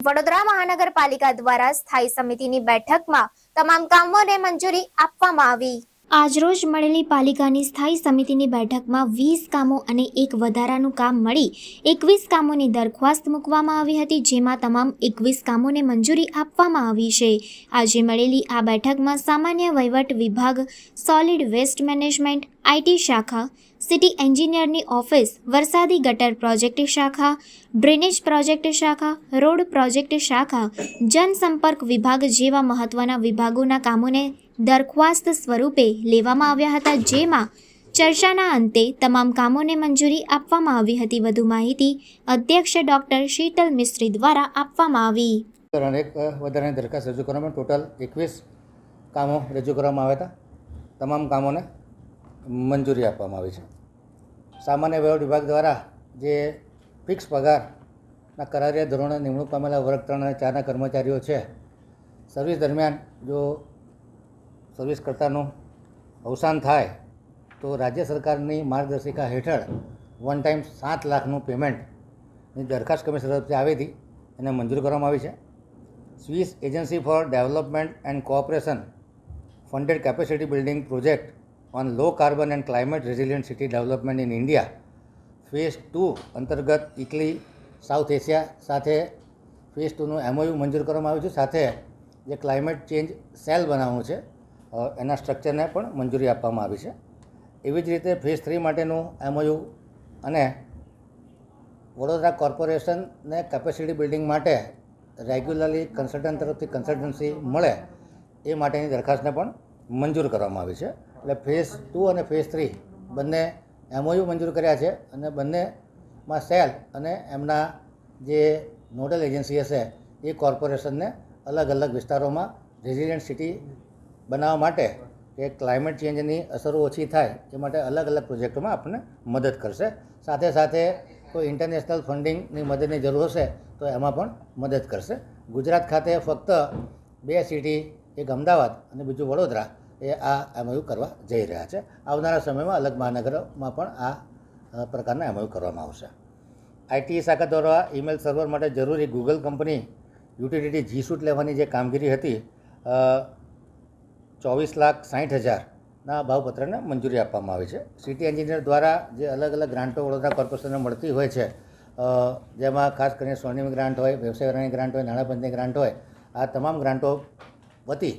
વડોદરા મહાનગરપાલિકા દ્વારા સ્થાયી સમિતિની બેઠકમાં તમામ કામોને મંજૂરી આપવામાં આવી. આજરોજ મળેલી પાલિકાની સ્થાયી સમિતિની બેઠકમાં વીસ કામો અને એક વધારાનું કામ મળી. એકવીસ કામોની દરખાસ્ત મૂકવામાં આવી હતી, જેમાં તમામ એકવીસ કામોને મંજૂરી આપવામાં આવી છે. આજે મળેલી આ બેઠકમાં સામાન્ય વહીવટ વિભાગ સોલિડ વેસ્ટ મેનેજમેન્ટ આઈટી શાખા સિટી એન્જિનિયરની ઓફિસ વરસાદી ગટર પ્રોજેક્ટ શાખા ડ્રેનેજ પ્રોજેક્ટ શાખા રોડ પ્રોજેક્ટ શાખા, જનસંપર્ક વિભાગ જેવા મહત્વના વિભાગોના કામોને દરખાસ્ત સ્વરૂપે લેવામાં આવ્યા હતા, જેમાં ચર્ચાના અંતે તમામ કામોને મંજૂરી આપવામાં આવી હતી. વધુ માહિતી અધ્યક્ષ ડોક્ટર શીતલ મિસ્ત્રી દ્વારા આપવામાં આવી. અનેક વધારાની દરખાસ્ત રજૂ કરવામાં ટોટલ એકવીસ કામો રજૂ કરવામાં આવ્યા હતા. તમામ કામોને મંજૂરી આપવામાં આવી છે. સામાન્ય વ્યવહાર વિભાગ દ્વારા જે ફિક્સ પગારના કરારિયા ધોરણે નિમણૂક પામેલા વર્ગ ત્રણ અને ચારના કર્મચારીઓ છે, સર્વિસ દરમિયાન જો સર્વિસ કરતાનું અવસાન થાય, તો રાજ્ય સરકારની માર્ગદર્શિકા હેઠળ વન ટાઈમ સાત લાખનું પેમેન્ટની દરખાસ્ત કમિશન તરફથી આવી હતી, એને મંજૂર કરવામાં આવી છે. Swiss agency for development and cooperation funded capacity building project on low carbon and climate resilient city development in India phase two અંતર્ગત ઇટલી, સાઉથ એશિયા સાથે ફેઝ ટુનું એમઓયુ મંજૂર કરવામાં આવ્યું છે. સાથે જે ક્લાઇમેટ ચેન્જ સેલ બનાવવું છે એના સ્ટ્રક્ચરને પણ મંજૂરી આપવામાં આવી છે. એવી જ રીતે ફેઝ થ્રી માટેનું એમઓયુ અને વડોદરા કોર્પોરેશનને કેપેસિટી બિલ્ડિંગ માટે રેગ્યુલરલી કન્સલ્ટન્ટ તરફથી કન્સલ્ટન્સી મળે એ માટેની દરખાસ્તને પણ મંજૂર કરવામાં આવી છે. એટલે ફેઝ ટુ અને ફેઝ થ્રી બંને એમઓયુ મંજૂર કર્યા છે અને બંનેમાં સેલ અને એમના જે નોડલ એજન્સી હશે એ કોર્પોરેશનને અલગ અલગ વિસ્તારોમાં રેઝિડેન્ટ સિટી બનાવવા માટે કે ક્લાઇમેટ ચેન્જની અસરો ઓછી થાય, એ માટે અલગ અલગ પ્રોજેક્ટોમાં આપણને મદદ કરશે. સાથે સાથે કોઈ ઇન્ટરનેશનલ ફંડિંગની મદદની જરૂર હશે, તો એમાં પણ મદદ કરશે. ગુજરાત ખાતે ફક્ત બે સિટી એક અમદાવાદ અને બીજું વડોદરા, એ આ એમઓયુ કરવા જઈ રહ્યા છે. આવનારા સમયમાં અલગ મહાનગરોમાં પણ આ પ્રકારના એમઓયુ કરવામાં આવશે. આઈટી શાખા દ્વારા ઈમેલ સર્વર માટે જરૂરી Google company utility G suite લેવાની જે કામગીરી હતી ચોવીસ લાખ સાઠ હજારના ભાવપત્રને મંજૂરી આપવામાં આવી છે. સિટી એન્જિનિયર દ્વારા જે અલગ અલગ ગ્રાન્ટો વડોદરા કોર્પોરેશનને મળતી હોય છે જેમાં ખાસ કરીને સ્વર્ણિમ ગ્રાન્ટ હોય, વ્યવસાય ગ્રાન્ટ હોય, નાણાપંચની ગ્રાન્ટ હોય, આ તમામ ગ્રાન્ટો વતી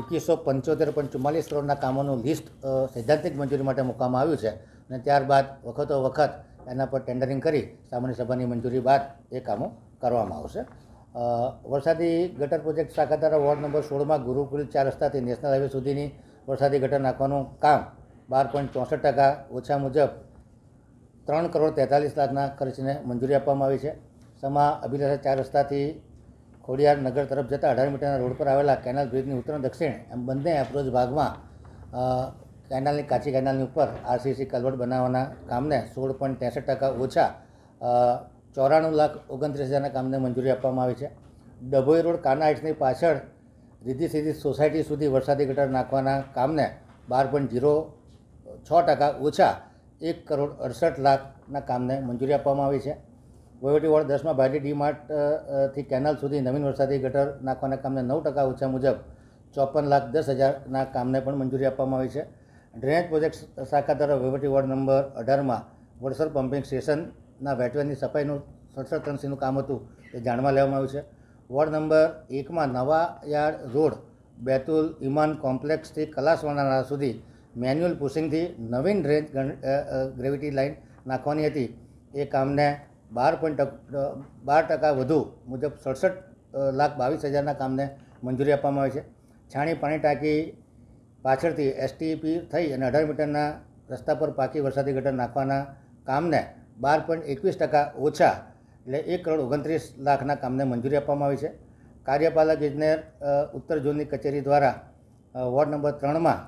એકવીસો પંચોતેર પોઈન્ટ ચુમ્માલીસ કરોડના કામોનું લિસ્ટ સૈદ્ધાંતિક મંજૂરી માટે મૂકવામાં આવ્યું છે અને ત્યારબાદ વખતો વખત એના પર ટેન્ડરિંગ કરી સામાન્ય સભાની મંજૂરી બાદ એ કામો કરવામાં આવશે. વરસાદી ગટર પ્રોજેક્ટ શાખા વોર્ડ નંબર સોળમાં ગુરુકુલ ચાર રસ્તાથી નેશનલ હાઈવે સુધીની વરસાદી ગટર નાખવાનું કામ બાર પોઈન્ટ ચોસઠ ટકા ઓછા મુજબ ત્રણ કરોડ તેતાલીસ લાખના ખર્ચને મંજૂરી આપવામાં આવી છે. સમા અભિલાષા ચાર રસ્તાથી ખોડિયાર નગર તરફ જતા અઢાર મીટરના રોડ પર આવેલા કેનાલ બ્રિજની ઉત્તર દક્ષિણ એમ બંને એપ્રોચ ભાગમાં કેનાલની કાચી કેનાલની ઉપર આરસીસી કલવટ બનાવવાના કામને સોળ પોઈન્ટ ત્રેસઠ ટકા ઓછા ચોરાણું લાખ ઓગણત્રીસ હજારના કામને મંજૂરી આપવામાં આવી છે. ડભોઈ રોડ કાના હાઇટ્સની પાછળ રીધી સીધી સોસાયટી સુધી વરસાદી ગટર નાખવાના કામને બાર પોઈન્ટ જીરો છ ટકા ઓછા એક કરોડ અડસઠ લાખના કામને મંજૂરી આપવામાં આવી છે. વહીવટી વોર્ડ દસમાં ભાડી ડી માર્ટ અ, અ, થી કેનાલ સુધી નવીન વરસાદી ગટર નાખવાના કામને નવ ટકા ઓછા મુજબ ચોપન લાખ દસ હજારના કામને પણ મંજૂરી આપવામાં આવી છે. ડ્રેનેજ પ્રોજેક્ટ શાખા દ્વારા વહીવટી વોર્ડ નંબર અઢારમાં વડસર પમ્પિંગ સ્ટેશનના વેટવેની સફાઈનું સડસઠ કામ હતું, એ જાણવા લેવામાં આવ્યું છે. વોર્ડ નંબર એકમાં નવા યાર્ડ રોડ, બેતુલ ઇમાન કોમ્પ્લેક્સથી કલાસવાના સુધી મેન્યુઅલ પુશિંગથી નવીન ડ્રેન ગ્રેવિટી લાઇન નાખવાની હતી. એ કામને બાર પોઈન્ટ બાર ટકા વધુ મુજબ સડસઠ લાખ બાવીસ હજારના કામને મંજૂરી આપવામાં આવી છે. છાણી પાણી ટાંકી પાછળથી એસટીપી થઈ અને અઢાર મીટરના રસ્તા પર પાકી વરસાદી ગટર નાખવાના કામને બાર પોઈન્ટ એકવીસ ટકા ઓછા એટલે એક કરોડ ઓગણત્રીસ લાખના કામને મંજૂરી આપવામાં આવી છે. કાર્યપાલક ઇજનેર ઉત્તર ઝોનની કચેરી દ્વારા વોર્ડ નંબર ત્રણમાં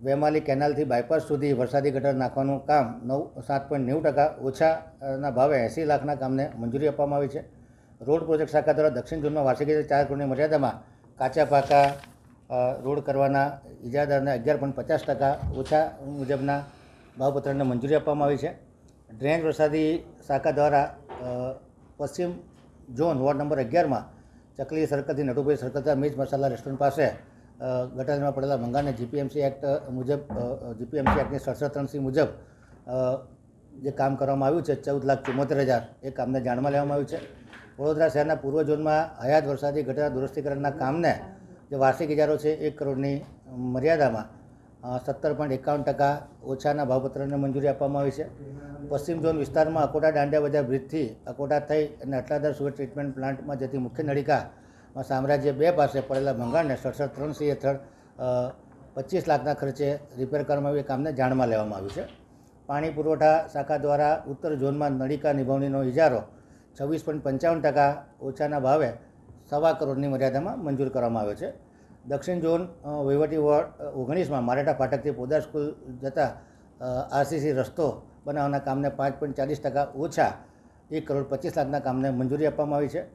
વેમાલી કેનાલથી બાયપાસ સુધી વરસાદી ગટર નાખવાનું કામ નવ, સાત પોઈન્ટ નેવું ટકા ઓછાના ભાવે એંસી લાખના કામને મંજૂરી આપવામાં આવી છે. રોડ પ્રોજેક્ટ શાખા દ્વારા દક્ષિણ ઝોનમાં વાર્ષિક રીતે ચાર કરોડની મર્યાદામાં કાચા પાકા રોડ કરવાના ઇજાદારને અગિયાર પોઈન્ટ પચાસ ટકા ઓછા મુજબના ભાવપત્રને મંજૂરી આપવામાં આવી છે. ડ્રેનેજ વરસાદી શાખા દ્વારા પશ્ચિમ ઝોન વોર્ડ નંબર અગિયારમાં ચકલી સર્કલથી નટુભાઈ સરકતા મિર્ચ મસાલા રેસ્ટોરન્ટ પાસે ગટરમાં પડેલા ભંગારને જીપીએમસી એક્ટ મુજબ જીપીએમસી એક્ટની સડસઠ ત્રણસી મુજબ જે કામ કરવામાં આવ્યું છે, ચૌદ લાખ ચુમ્મોતેર હજાર, એ કામને જાણમાં લેવામાં આવ્યું છે. વડોદરા શહેરના પૂર્વ ઝોનમાં હયાત વરસાદી ગટરના દુરસ્તીકરણના કામને જે વાર્ષિક ઇજારો છે, એક કરોડની મર્યાદામાં સત્તર પોઈન્ટ એકાવન ટકા ઓછાના ભાવપત્રને મંજૂરી આપવામાં આવી છે. પશ્ચિમ ઝોન વિસ્તારમાં અકોટા દાંડિયા બજાર બ્રિજથી અકોટા થઈ અને અટલાદર સુગર ટ્રીટમેન્ટ પ્લાન્ટમાં જતી મુખ્ય નળિકામાં સામ્રાજ્ય બે પાસે પડેલા ભંગાણને સડસઠ ત્રણ સી હેઠળ પચીસ લાખના ખર્ચે રિપેર કરવામાં આવ્યું એ કામને જાણમાં લેવામાં આવ્યું છે. પાણી પુરવઠા શાખા દ્વારા ઉત્તર ઝોનમાં નળિકા નિભાવણીનો ઇજારો છવ્વીસ પોઈન્ટ પંચાવન ટકા ઓછાના ભાવે સવા કરોડની મર્યાદામાં મંજૂર કરવામાં આવ્યો છે. દક્ષિણ ઝોન વહીવટી વોર્ડ ઓગણીસમાં મારેટા ફાટકથી પોદાર સ્કૂલ જતા આરસીસી રસ્તો બનાવવાના કામને પાંચ પોઈન્ટ ચાલીસ ટકા ઓછા એક કરોડ પચીસ લાખના કામને મંજૂરી આપવામાં આવી છે.